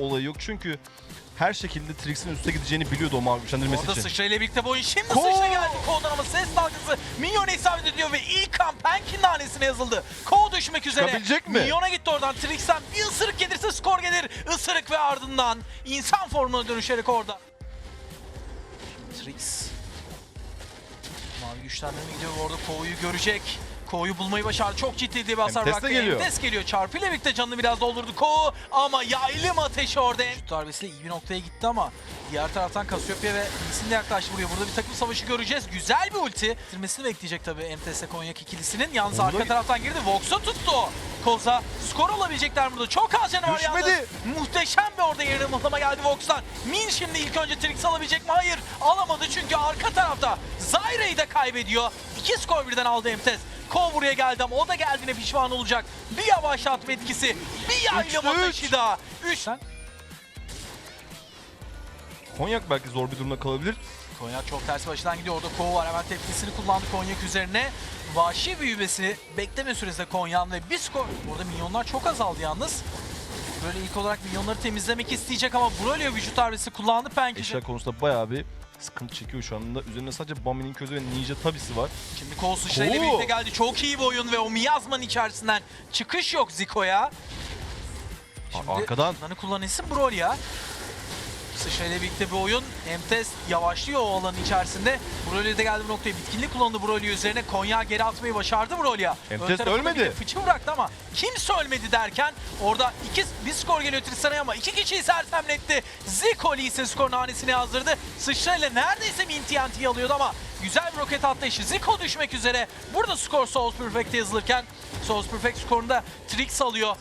olayı yok. Çünkü her şekilde Trix'in üste gideceğini biliyordu o mavi güçlendirmesi Orada için. sıçrayla birlikte bu oyun. Şimdi Ko! sıçra geldi Ko'dan ama ses dalgası Minyon'a isabet ediyor ve ilk kan Penkin hanesine yazıldı. Ko düşmek üzere. Çıkabilecek mi? Minyon'a gitti oradan. Trix'ten bir ısırık gelirse skor gelir. Isırık ve ardından insan formuna dönüşerek orada. Şimdi Trix. Mavi güçlendirme gidiyor bu arada Ko'yu görecek. Ko'yu bulmayı başardı. Çok ciddi bir hasar bıraktı. geliyor. Emtes geliyor. Çarpıyla birlikte canını biraz doldurdu Ko ama yaylım ateşi orada. Şut darbesiyle iyi bir noktaya gitti ama diğer taraftan Cassiopeia ve Lee'sin de yaklaştı buraya. Burada bir takım savaşı göreceğiz. Güzel bir ulti. Bitirmesini bekleyecek tabii Emtes'le Konyak ikilisinin. Yalnız Onu da- arka taraftan girdi. Vox'a tuttu. Koza skor alabilecekler burada. Çok az canı var Düşmedi. yalnız. Muhteşem bir orada yerine muhlama geldi Vox'tan. Min şimdi ilk önce Trix alabilecek mi? Hayır. Alamadı çünkü arka tarafta Zyra'yı da kaybediyor. İki skor birden aldı Emtes. Kov buraya geldi ama o da geldiğine pişman olacak. Bir yavaşlatma etkisi. Bir üç. ateşi daha. Üç. Konyak belki zor bir durumda kalabilir. Konyak çok ters başından gidiyor. Orada Kov var. Hemen tepkisini kullandı Konyak üzerine. Vahşi büyümesini bekleme süresinde Konyan ve bir skor. Burada milyonlar çok azaldı yalnız. Böyle ilk olarak milyonları temizlemek isteyecek ama Broly'e vücut darbesi kullandı Penkici. Eşya konusunda bayağı bir sıkıntı çekiyor şu anda. Üzerinde sadece Bami'nin közü ve Ninja Tabisi var. Şimdi Kol sıçrayla Oo. birlikte geldi. Çok iyi bir oyun ve o miyazmanın içerisinden çıkış yok Ziko'ya. Şimdi arkadan. Lanı kullanan isim Brolya. Sıçrayla birlikte bir oyun. Emtes yavaşlıyor o alanın içerisinde. Brolya da geldi bu noktaya. Bitkinlik kullandı Brolya üzerine. Konya geri atmayı başardı Brolya. Emtes ölmedi. de Fıçı bıraktı ama kimse ölmedi derken orada iki, bir skor geliyor Tristan'a ama iki kişiyi sersemletti. Zico Lee'sin skorun hanesine yazdırdı. Sıçrayla neredeyse Min TNT'yi alıyordu ama güzel bir roket atlayışı. Zico düşmek üzere. Burada skor Souls Perfect'e yazılırken Souls Perfect skorunda Trix alıyor.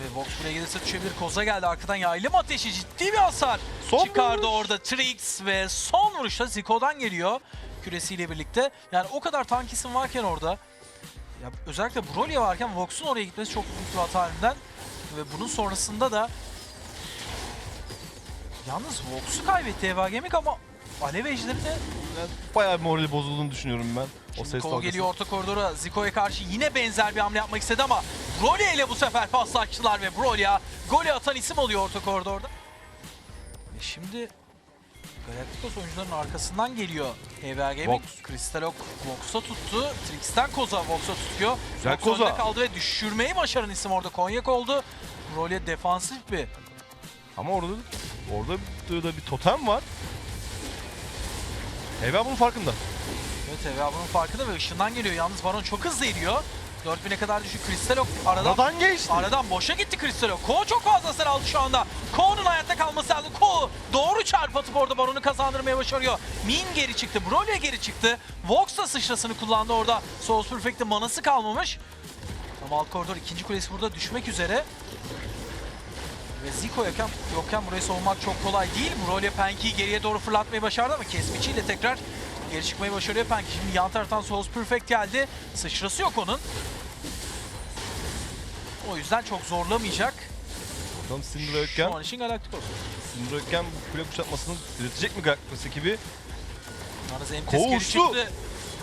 Ve Vox buraya gelirse düşebilir. Koza geldi arkadan yaylım ateşi ciddi bir hasar. Son Çıkardı vuruş. orada Trix ve son vuruşta Zico'dan geliyor. Küresiyle birlikte. Yani o kadar tank isim varken orada. Ya özellikle Broly varken Vox'un oraya gitmesi çok büyük bir hata halinden. Ve bunun sonrasında da Yalnız Vox'u kaybetti Eva Gaming ama Alev Ejderi de Yani bayağı bir morali bozulduğunu düşünüyorum ben. O Şimdi ses Kol geliyor orta koridora. Zico'ya karşı yine benzer bir hamle yapmak istedi ama Broly ile bu sefer paslaştılar ve Broly'a golü atan isim oluyor orta koridorda. Ve şimdi Galacticos oyuncuların arkasından geliyor EVR Gaming. Vox. Kristalok Vox'a tuttu. Trix'ten Koza Vox'a tutuyor. Güzel Vox Koza. kaldı ve düşürmeyi başaran isim orada Konyak oldu. Broly'e defansif bir Ama orada orada da bir totem var. Eva bunun farkında. Evet EVR bunun farkında ve ışından geliyor. Yalnız Baron çok hızlı iniyor. 4000'e kadar düşük. Kristalok aradan Aradan geçti. Aradan boşa gitti Cristalo. Ko çok fazla hasar aldı şu anda. Ko'nun hayatta kalması lazım. Ko doğru çarp atıp orada Baron'u kazandırmaya başarıyor. Min geri çıktı. Broly geri çıktı. Vox da sıçrasını kullandı orada. Souls Perfect'te manası kalmamış. Ama alt koridor ikinci kulesi burada düşmek üzere. Ve Zico yokken, yokken burayı savunmak çok kolay değil. Broly Penki'yi geriye doğru fırlatmayı başardı ama kesmiçiyle tekrar geri çıkmayı başarıyor Penki. Şimdi yan taraftan Souls Perfect geldi. Sıçrası yok onun. O yüzden çok zorlamayacak. Bakalım Syndra Şu yokken, an için Galacticos. Syndra yokken bu kule kuşatmasını üretecek mi Galacticos ekibi? Yalnız Emtes geri çıktı.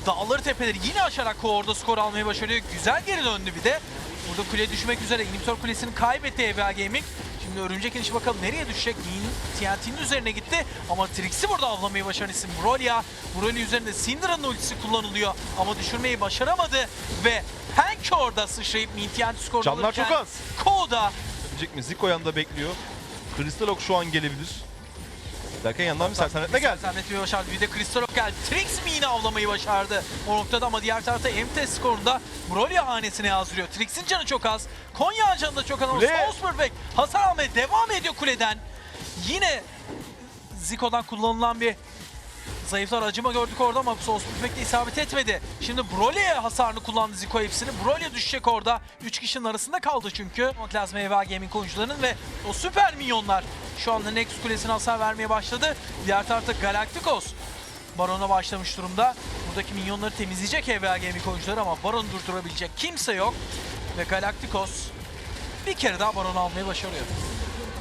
Dağları tepeleri yine aşarak orada skor almayı başarıyor. Güzel geri döndü bir de. Burada kule düşmek üzere. Inhibitor kulesini kaybetti EVA Gaming. Şimdi örümcek inişi bakalım nereye düşecek? TNT'nin üzerine gitti. Ama Trix'i burada avlamayı başaran isim Brolia. Broly üzerinde Syndra'nın ultisi kullanılıyor. Ama düşürmeyi başaramadı. Ve Hank orada sıçrayıp TNT skorunu Canlar alırken çok az. Ko da Yapabilecek mi? Zico yanında bekliyor. Kristalok şu an gelebilir. Derken yandan bir sersemletme geldi. Sersemletmeyi başardı. Bir de Kristalok geldi. Trix mi yine avlamayı başardı o noktada ama diğer tarafta MT skorunda Broly hanesine yazdırıyor. Trix'in canı çok az. Konya canı da çok az. Salzburg hasar almaya devam ediyor kuleden. Yine Zico'dan kullanılan bir zayıflar acıma gördük orada ama Salzburg de isabet etmedi. Şimdi Broly'e hasarını kullandı Zico hepsini. Broly düşecek orada. 3 kişinin arasında kaldı çünkü. Lazım EVA Gaming oyuncularının ve o süper minyonlar şu anda Nexus Kulesi'ne hasar vermeye başladı. Diğer tarafta Galacticos Baron'a başlamış durumda. Buradaki minyonları temizleyecek EVA Gaming oyuncuları ama Baron'u durdurabilecek kimse yok. Ve Galacticos bir kere daha Baron'u almayı başarıyor.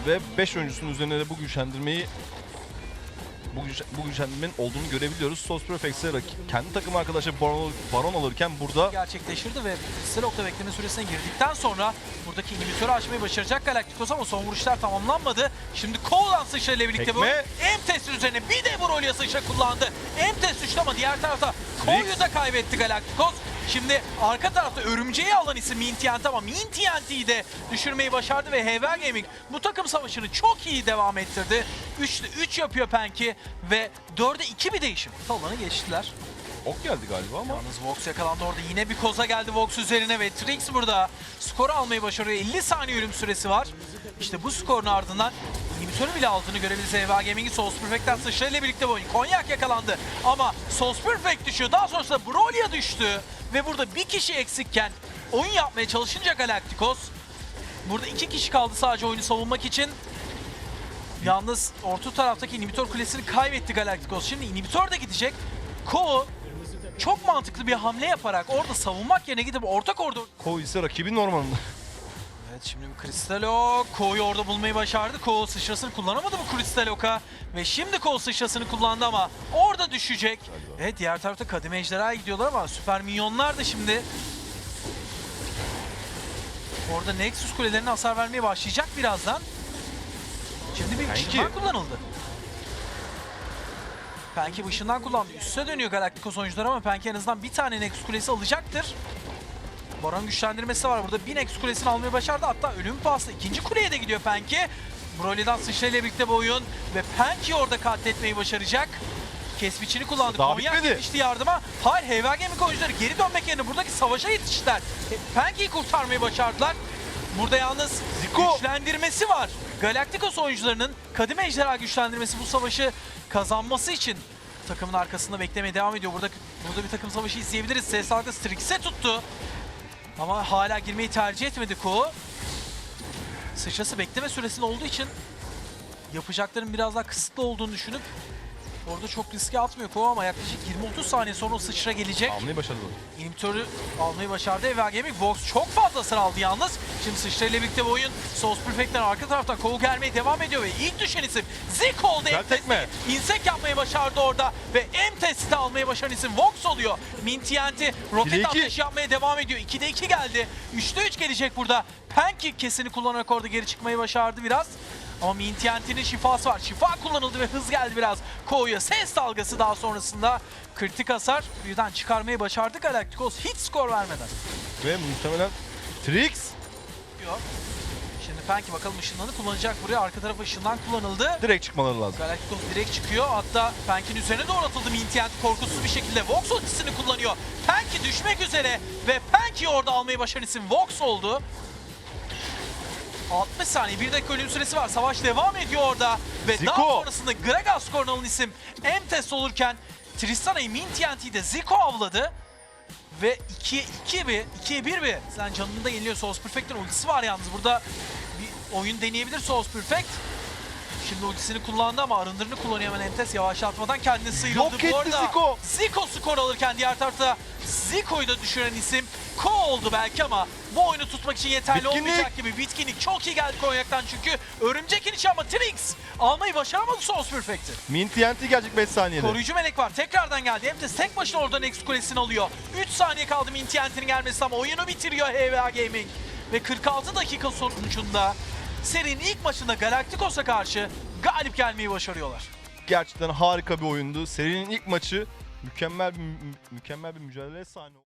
Ve 5 oyuncusunun üzerine de bu güçlendirmeyi bu, bu güçlendirmenin olduğunu görebiliyoruz. Sos rak- kendi takım arkadaşı Baron, Baron alırken burada gerçekleştirdi ve Stelok'ta bekleme süresine girdikten sonra buradaki inhibitörü açmayı başaracak Galacticos ama son vuruşlar tamamlanmadı. Şimdi Cole'dan sıçrayla birlikte bu Tekme. M-Test üzerine bir de Broly'a sıçra kullandı. M-Test düştü ama diğer tarafta Cole'yu da kaybetti Galacticos. Şimdi arka tarafta örümceği alan isim Min TNT ama Min TNT'yi de düşürmeyi başardı ve Heaven Gaming bu takım savaşını çok iyi devam ettirdi. 3'te 3 yapıyor Penki ve 4'e 2 bir değişim. Talanı geçtiler. ok geldi galiba ama Yalnız Vox yakalandı orada. Yine bir koza geldi Vox üzerine ve Trix burada skor almayı başarıyor. 50 saniye ölüm süresi var. İşte bu skorun ardından inhibitörü bile aldığını görebiliriz. EVA Gaming'in Souls Perfect'ten sıçrayla birlikte bu oyun. Konyak yakalandı ama Souls Perfect düşüyor. Daha sonrasında Brolia düştü. Ve burada bir kişi eksikken oyun yapmaya çalışınca Galacticos Burada iki kişi kaldı sadece oyunu savunmak için. Yalnız orta taraftaki inhibitör kulesini kaybetti Galacticos. Şimdi inhibitör de gidecek. Ko çok mantıklı bir hamle yaparak orada savunmak yerine gidip orta koridor... Ko ise rakibin ormanında. Evet şimdi bir Kristalo Ko'yu orada bulmayı başardı. Ko sıçrasını kullanamadı bu Kristaloka. Ve şimdi Ko sıçrasını kullandı ama orada düşecek. Evet diğer tarafta kademe ejderhaya gidiyorlar ama süper minyonlar da şimdi Orada Nexus kulelerine hasar vermeye başlayacak birazdan. Şimdi bir ışından kullanıldı. Penki ışından kullandı. Üste dönüyor Galacticos oyuncuları ama Penki en azından bir tane Nexus kulesi alacaktır. Baron güçlendirmesi var burada. Bir Nexus kulesini almayı başardı. Hatta ölüm pahasına ikinci kuleye de gidiyor Penki. Broly'den sıçrayla birlikte bu oyun ve Penki orada katletmeyi başaracak. Kesbiçini kullandı. Daha bitmedi. yetişti yardıma. Hayır Heaven Gaming oyuncuları geri dönmek yerine buradaki savaşa yetiştiler. E, Penki'yi kurtarmayı başardılar. Burada yalnız Zico. güçlendirmesi var. Galacticos oyuncularının Kadime Ejderha güçlendirmesi bu savaşı kazanması için takımın arkasında beklemeye devam ediyor. Burada burada bir takım savaşı izleyebiliriz. Ses dalgası Strix'e tuttu. Ama hala girmeyi tercih etmedi Ko. Sıçrası bekleme süresinin olduğu için yapacakların biraz daha kısıtlı olduğunu düşünüp orada çok riske atmıyor Ko ama yaklaşık 20-30 saniye sonra o sıçra gelecek. Almayı başardı. İnhibitörü almayı başardı. Eva Gaming Vox çok fazla sıra aldı yalnız. Şimdi sıçrayla birlikte bu oyun Souls Perfect'ten arka taraftan Kov'u gelmeye devam ediyor ve ilk düşen isim Zik oldu. Güzel tekme. insek yapmayı başardı orada ve M-Test'i almayı başaran isim Vox oluyor. Min TNT roket 2'de 2. ateşi yapmaya devam ediyor. 2'de 2 geldi. 3'te 3 gelecek burada. Pancake kesini kullanarak orada geri çıkmayı başardı biraz. Ama Min TNT'nin şifası var. Şifa kullanıldı ve hız geldi biraz. Ko'ya ses dalgası daha sonrasında kritik hasar birden çıkarmayı başardı Galacticos hiç skor vermeden. Ve muhtemelen Trix Yok. Şimdi Penki bakalım ışınlanı kullanacak buraya. Arka tarafı ışından kullanıldı. direkt çıkmaları lazım. Galacticos direkt çıkıyor. Hatta Penki'nin üzerine doğru atıldı Mintient korkusuz bir şekilde. Vox ultisini kullanıyor. Penki düşmek üzere ve Penki'yi orada almayı başaran isim Vox oldu. 60 saniye, 1 dakika ölüm süresi var. Savaş devam ediyor orada. Ve Zico. daha sonrasında Gragas skorunu alan isim M-Test olurken Tristana'yı Mintient'i Zico avladı. Ve 2'ye 2 bir, 2'ye 1 bir. Sen canını da yeniliyor. Souls Perfect'in ultisi var yalnız. Burada bir oyun deneyebilir Souls Perfect. Şimdi ultisini kullandı ama arındırını kullanıyor hemen Entes yavaşlatmadan kendini sıyrıldı. Yok Bu etti Zico. Zico skor alırken diğer tarafta Zico'yu da düşüren isim Ko oldu belki ama bu oyunu tutmak için yeterli Bitkinlik. olmayacak gibi. Bitkinlik çok iyi geldi Konyak'tan çünkü örümcek inişi ama Trix almayı başaramadı Souls Perfect'i. Min TNT gelecek 5 saniyede. Koruyucu melek var. Tekrardan geldi. Hem de tek başına oradan Next Kulesi'ni alıyor. 3 saniye kaldı Mintient'in gelmesi ama oyunu bitiriyor HVA Gaming. Ve 46 dakika sonucunda serinin ilk maçında Galacticos'a karşı galip gelmeyi başarıyorlar. Gerçekten harika bir oyundu. Serinin ilk maçı mükemmel bir mü- mükemmel bir mücadele sahne.